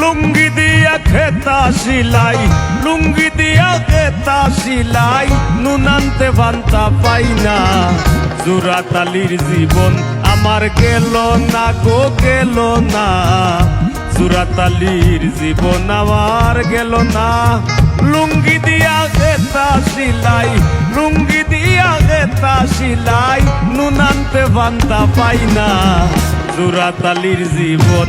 লুঙ্গি দিয়া খেতা সিলাই, লুঙ্গি দিয়া খেতা সিলাই নুনান্তে বান্তা পাই না। জুরাতালির জীবন আমার গেল না গো, গেল না। জুরাতালির জীবন আমার গেল না। লুঙ্গি দিয়া খেতা সিলাই, লুঙ্গি দিয়া খেতা সিলাই নুনান্তে বান্তা পাই না। জুরাতালির জীবন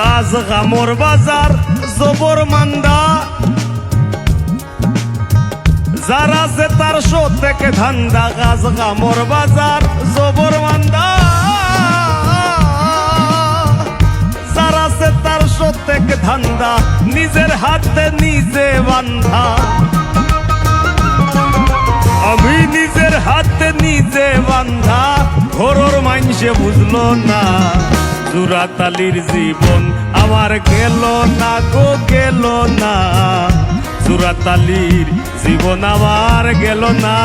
কাজ গামর বাজার, জবর মান্দা। যারা সে তার শো থেকে ধান্দা, গাছ, গামর বাজার, জবর মান্দা। যারা সে তার শো থেকে ধান্দা, নিজের হাতে নিজে বান্ধা। আমি নিজের হাতে নিজে বান্ধা, ঘোরর মাইনসে বুঝলো না। জুরাতালির জীবন আমার গেল না গো গেল না। সুরাতালির জীবন আমার গেল না।